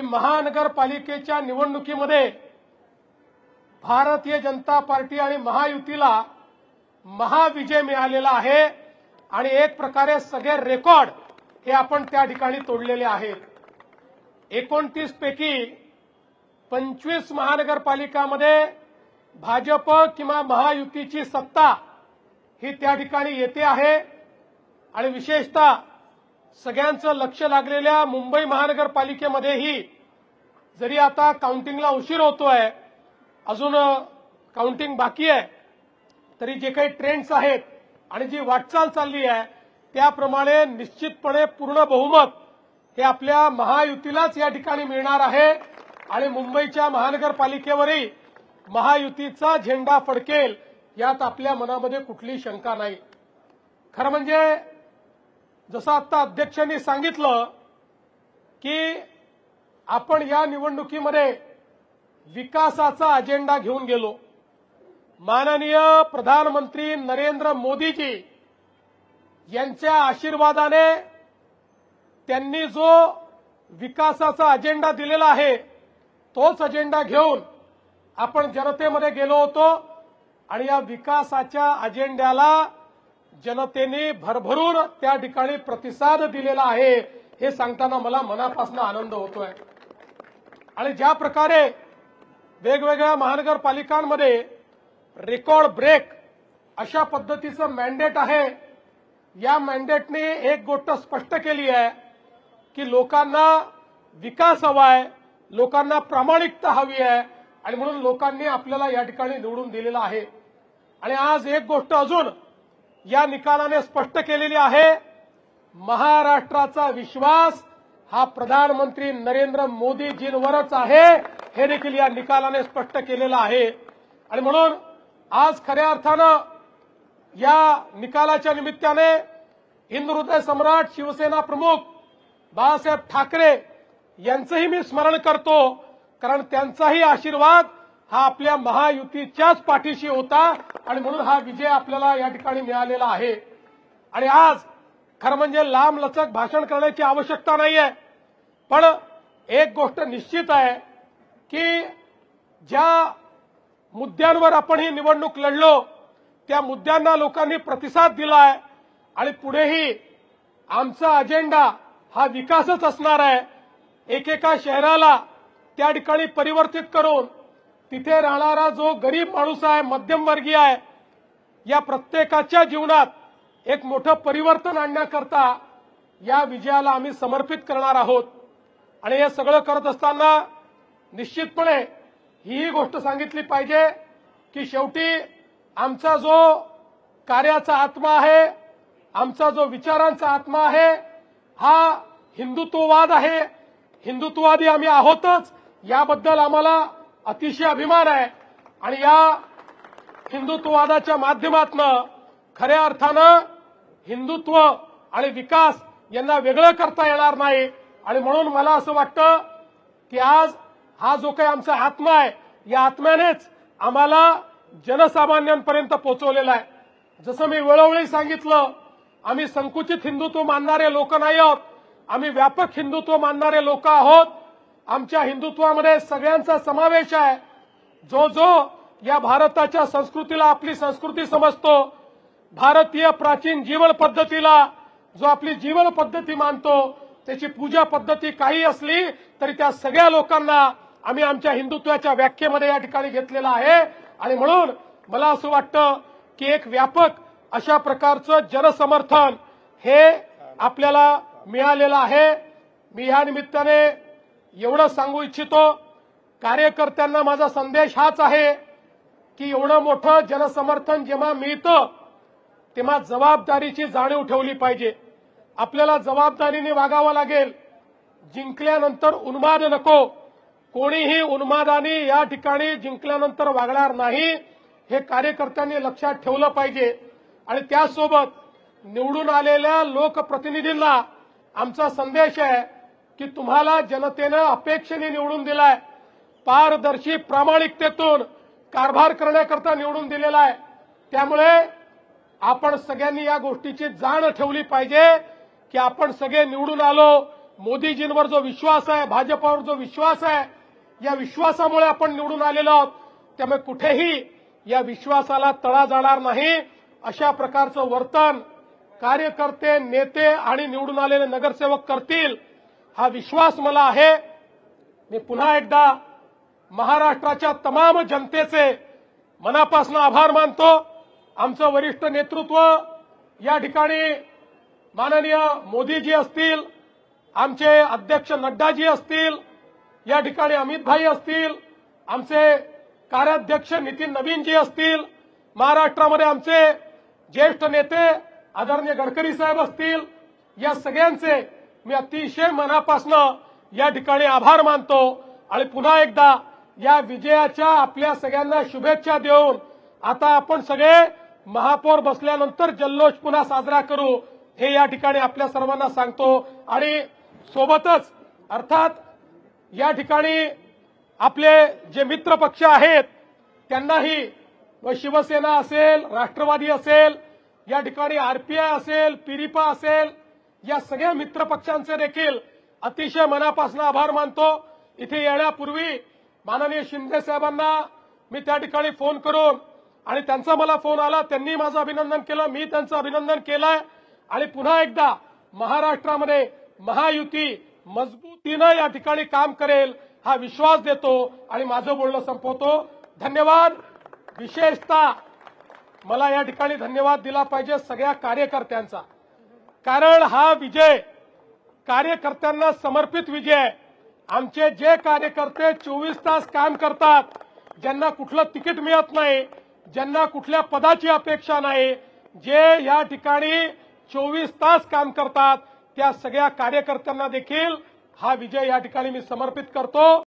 महानगरपालिकेच्या निवडणुकीमध्ये भारतीय जनता पार्टी आणि महायुतीला महाविजय मिळालेला आहे. आणि एक प्रकारे सगळे रेकॉर्ड हे आपण त्या ठिकाणी तोडलेले आहेत. एकोणतीस पैकी पंचवीस महानगरपालिकामध्ये भाजप किंवा महायुतीची सत्ता ही त्या ठिकाणी येते आहे. आणि विशेषतः सगळ्यांचं लक्ष लागलेल्या मुंबई महानगरपालिकेमध्येही जरी आता काउंटिंगला उशीर होतोय अजून काउंटिंग बाकी आहे तरी जे काही ट्रेंड्स आहेत आणि जी वाटचाल चालली आहे त्याप्रमाणे निश्चितपणे पूर्ण बहुमत हे आपल्या महायुतीलाच या ठिकाणी मिळणार आहे आणि मुंबईच्या महानगरपालिकेवरही महायुतीचा झेंडा फडकेल यात आपल्या मनामध्ये कुठली शंका नाही. खरं म्हणजे जसं आता अध्यक्षांनी सांगितलं की आपण या निवडणुकीमध्ये विकासाचा अजेंडा घेऊन गेलो. माननीय प्रधानमंत्री नरेंद्र मोदीजी यांच्या आशीर्वादाने त्यांनी जो विकासाचा अजेंडा दिलेला आहे तोच अजेंडा घेऊन आपण जनतेमध्ये गेलो होतो आणि या विकासाच्या अजेंड्याला जनतेने भरभरून त्या ठिकाणी प्रतिसाद दिलेला आहे हे सांगताना मला मनापासून आनंद होतोय. आणि ज्या प्रकारे वेगवेगळ्या महानगरपालिकांमध्ये रेकॉर्ड ब्रेक अशा पद्धतीचं मॅन्डेट आहे या मॅन्डेटने एक गोष्ट स्पष्ट केली आहे की लोकांना विकास हवा आहे लोकांना प्रामाणिकता हवी आहे आणि म्हणून लोकांनी आपल्याला या ठिकाणी निवडून दिलेलं आहे. आणि आज एक गोष्ट अजून या निकालाने स्पष्ट केलेली आहे महाराष्ट्राचा विश्वास हा प्रधानमंत्री नरेंद्र मोदीजींवरच आहे हे देखील या निकालाने स्पष्ट केलेलं आहे. आणि म्हणून आज खऱ्या अर्थानं या निकालाच्या निमित्ताने हिंद हृदय सम्राट शिवसेना प्रमुख बाळासाहेब ठाकरे यांचंही मी स्मरण करतो कारण त्यांचाही आशीर्वाद हा आपल्या महायुतीच्याच पाठीशी होता आणि म्हणून हा विजय आपल्याला या ठिकाणी मिळालेला आहे. आणि आज खरं म्हणजे लांब लचक भाषण करण्याची आवश्यकता नाहीये. पण एक गोष्ट निश्चित आहे की ज्या मुद्द्यांवर आपण ही निवडणूक लढलो त्या मुद्द्यांना लोकांनी प्रतिसाद दिला आहे आणि पुढेही आमचा अजेंडा हा विकासच असणार आहे. एकेका शहराला त्या ठिकाणी परिवर्तित करून तिथे राहणारा जो गरीब माणूस आहे मध्यमवर्गीय आहे या प्रत्येकाच्या जीवनात एक मोठं परिवर्तन आणण्याकरता या विजयाला आम्ही समर्पित करणार आहोत. आणि हे सगळं करत असताना निश्चितपणे ही गोष्ट सांगितली पाहिजे की शेवटी आमचा जो कार्याचा आत्मा आहे आमचा जो विचारांचा आत्मा आहे हा हिंदुत्ववाद आहे. हिंदुत्ववादी आम्ही आहोतच याबद्दल आम्हाला अतिशय अभिमान आहे. आणि या हिंदुत्ववादाच्या माध्यमातनं खऱ्या अर्थानं हिंदुत्व आणि विकास यांना वेगळं करता येणार नाही. आणि म्हणून मला असं वाटतं की आज हा जो काही आमचा आत्मा आहे या आत्म्यानेच आम्हाला जनसामान्यांपर्यंत पोहोचवलेला आहे. जसं मी वेळोवेळी सांगितलं आम्ही संकुचित हिंदुत्व मानणारे लोक नाही आहोत. आम्ही व्यापक हिंदुत्व मानणारे लोक आहोत. आमच्या हिंदुत्वामध्ये सगळ्यांचा समावेश आहे. जो जो या भारताच्या संस्कृतीला आपली संस्कृती समजतो भारतीय प्राचीन जीवन पद्धतीला जो आपली जीवन पद्धती मानतो त्याची पूजा पद्धती काही असली तरी त्या सगळ्या लोकांना आम्ही आमच्या हिंदुत्वाच्या व्याख्येमध्ये या ठिकाणी घेतलेला आहे. आणि म्हणून मला असं वाटतं की एक व्यापक अशा प्रकारचं जनसमर्थन हे आपल्याला मिळालेलं आहे. मी या निमित्ताने एवढं सांगू इच्छितो कार्यकर्त्यांना माझा संदेश हाच आहे की एवढं मोठं जनसमर्थन जेव्हा मिळतं तेव्हा जबाबदारीची जाणीव ठेवली पाहिजे. आपल्याला जबाबदारीने वागावं लागेल. जिंकल्यानंतर उन्माद नको. कोणीही उन्मादाने या ठिकाणी जिंकल्यानंतर वागणार नाही हे कार्यकर्त्यांनी लक्षात ठेवलं पाहिजे. आणि त्यासोबत निवडून आलेल्या लोकप्रतिनिधींना आमचा संदेश आहे की तुम्हाला जनतेनं अपेक्षेने निवडून दिलाय. पारदर्शी प्रामाणिकतेतून कारभार करण्याकरता निवडून दिलेला आहे. त्यामुळे आपण सगळ्यांनी या गोष्टीची जाण ठेवली पाहिजे की आपण सगळे निवडून आलो. मोदीजींवर जो विश्वास आहे भाजपावर जो विश्वास आहे या विश्वासामुळे आपण निवडून आलेलो आहोत. त्यामुळे कुठेही या विश्वासाला तळा जाणार नाही. अशा प्रकारचं वर्तन कार्यकर्ते नेते आणि निवडून आलेले नगरसेवक करतील. हा विश्वास मला आहे. मी पुन्हा एकदा महाराष्ट्राच्या तमाम जनतेचे मनापासून आभार मानतो. आमचं वरिष्ठ नेतृत्व या ठिकाणी माननीय मोदीजी असतील आमचे अध्यक्ष नड्डाजी असतील या ठिकाणी अमितभाई असतील आमचे कार्याध्यक्ष नितीन नवीनजी असतील महाराष्ट्रामध्ये आमचे ज्येष्ठ नेते आदरणीय गडकरी साहेब असतील या सगळ्यांचे मी अतिशय मनापासनं या ठिकाणी आभार मानतो आणि पुन्हा एकदा या विजयाच्या आपल्या सगळ्यांना शुभेच्छा देऊन आता आपण सगळे महापौर बसल्यानंतर जल्लोष पुन्हा साजरा करू हे या ठिकाणी आपल्या सर्वांना सांगतो. आणि सोबतच अर्थात या ठिकाणी आपले जे मित्र पक्ष आहेत त्यांनाही व शिवसेना असेल राष्ट्रवादी असेल या ठिकाणी आरपीआय असेल पिरिपा असेल या सगळ्या मित्रपक्षांचे देखील अतिशय मनापासून आभार मानतो. इथे येण्यापूर्वी माननीय शिंदे साहेबांना मी त्या ठिकाणी फोन करून आणि त्यांचा मला फोन आला त्यांनी माझं अभिनंदन केलं मी त्यांचं अभिनंदन केलंय. आणि पुन्हा एकदा महाराष्ट्रामध्ये महायुती मजबूतीनं या ठिकाणी काम करेल हा विश्वास देतो आणि माझं बोलणं संपवतो. धन्यवाद. विशेषतः मला या ठिकाणी धन्यवाद दिला पाहिजे सगळ्या कार्यकर्त्यांचा. कारण हा विजय कार्यकर्त्यांना समर्पित विजय. आहे आमचे जे कार्यकर्ते चोवीस तास काम करतात ज्यांना कुठलं तिकीट मिळत नाही ज्यांना कुठल्या पदाची अपेक्षा नाही जे या ठिकाणी चोवीस तास काम करतात त्या सगळ्या कार्यकर्त्यांना देखील हा विजय या ठिकाणी मी समर्पित करतो.